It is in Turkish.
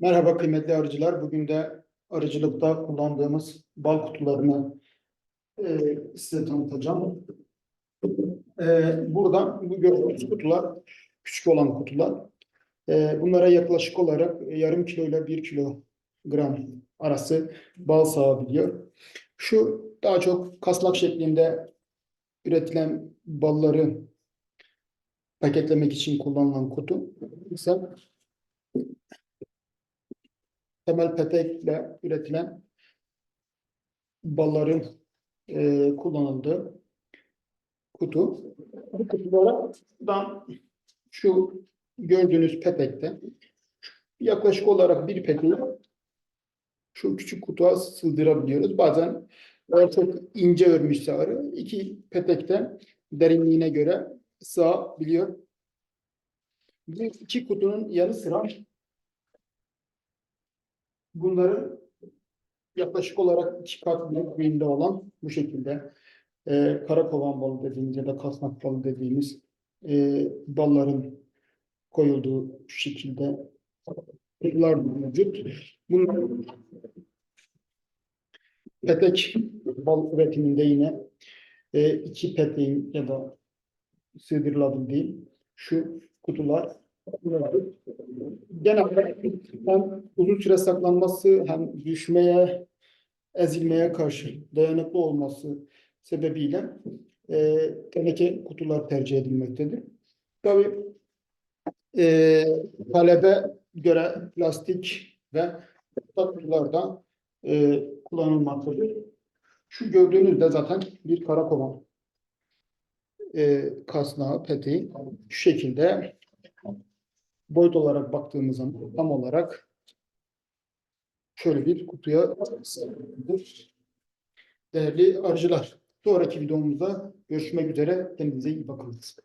Merhaba kıymetli arıcılar. Bugün de arıcılıkta kullandığımız bal kutularını e, size tanıtacağım. E, burada bu gördüğünüz kutular küçük olan kutular. E, bunlara yaklaşık olarak yarım kilo ile bir kilogram arası bal sağabiliyor. Şu daha çok kaslak şeklinde üretilen balları paketlemek için kullanılan kutu. ise temel petekle üretilen balların e, kullanıldığı kutu. Bu kutulardan şu gördüğünüz petekte yaklaşık olarak bir peteği şu küçük kutuya sığdırabiliyoruz. Bazen eğer çok ince örmüşse arı iki petekte derinliğine göre sığabiliyor. Bu iki kutunun yanı sıra bunları yaklaşık olarak iki kat büyüklüğünde olan bu şekilde e, karakovan balı dediğimiz ya da kasnak balı dediğimiz e, balların koyulduğu şekilde kutular mevcut. Bunlar petek bal üretiminde yine e, iki peteğin ya da sığdırılabildiği şu kutular mevcut. Genelde hem uzun süre saklanması hem düşmeye, ezilmeye karşı dayanıklı olması sebebiyle e, teneke kutular tercih edilmektedir. Tabii e, talebe göre plastik ve kutular da e, kullanılmaktadır. Şu gördüğünüz de zaten bir karakovan e, kasnağı, peteği şu şekilde boyut olarak baktığımız zaman tam olarak şöyle bir kutuya. Değerli arıcılar, sonraki videomuzda görüşmek üzere. Kendinize iyi bakınız.